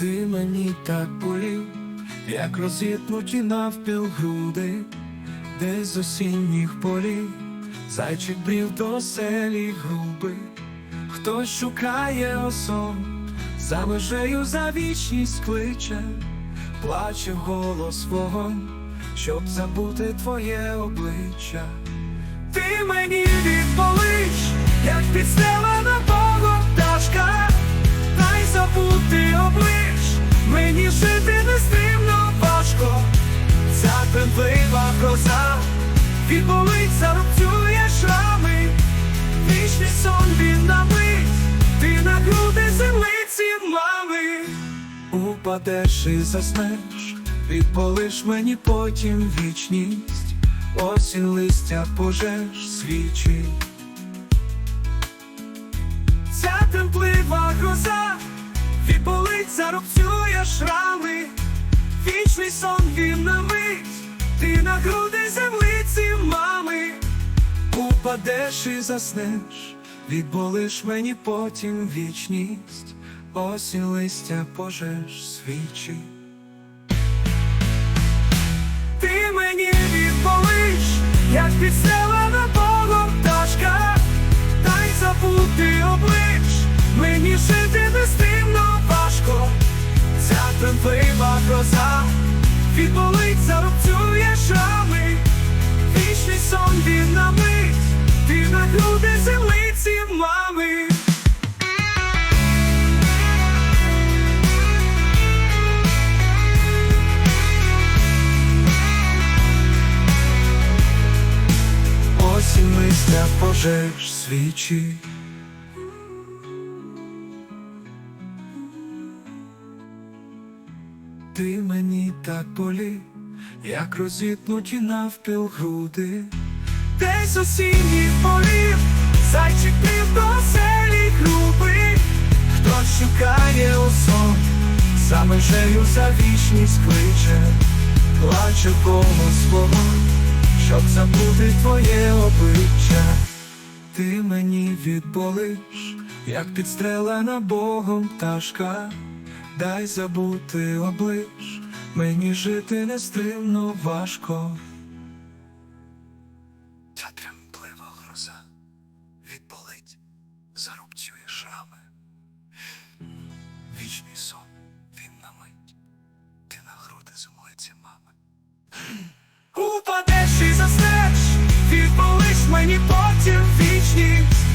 Ти мені так болів, як розітнуті навпіл груди, де з осінніх полів зайчик брів до селі груби, хтось шукає осон, за межею за вічність кличе, плаче голос вогонь, щоб забути твоє обличчя. Ти мені відполиш, мені жити нестримно важко, тремтлива гроза, відболить, зарубцює шрами, вічний сон він намить, ти на груди землиці мами, упадеш і заснеш, відполиш мені потім вічність. Осінь листя пожеж свічі. Ця темплива гроза відболить, зарубцює шрами, вічний сон він на ти на груди землиці мами, упадеш і заснеш, відболиш мені потім вічність, осінь листя пожеж свічі. Ти мені відполиш, як підстелена Богом пташка, дай забути облич, мені жити ця тремтлива гроза, відболить, зарубцює шрами, вічний сон він на мить, ти на груди землиці мами. Осінь листя пожеж свічі. Ти мені так болів, як розітнуті навпіл груди, десь осінніх полів, зайчик пів до селі груби, хтось шукає осон, за межею за вічність кличе, плаче голос вогонь щоб забути твоє обличчя, ти мені відболиш, як підстрелена Богом пташка, дай забути облич, мені жити нестримно важко. Ця тремтлива гроза відболить, зарубцює шрами. Вічний сон, він на мить, ти на груди землиці мами. Упадеш і заснеш, відболиш мені потім вічність,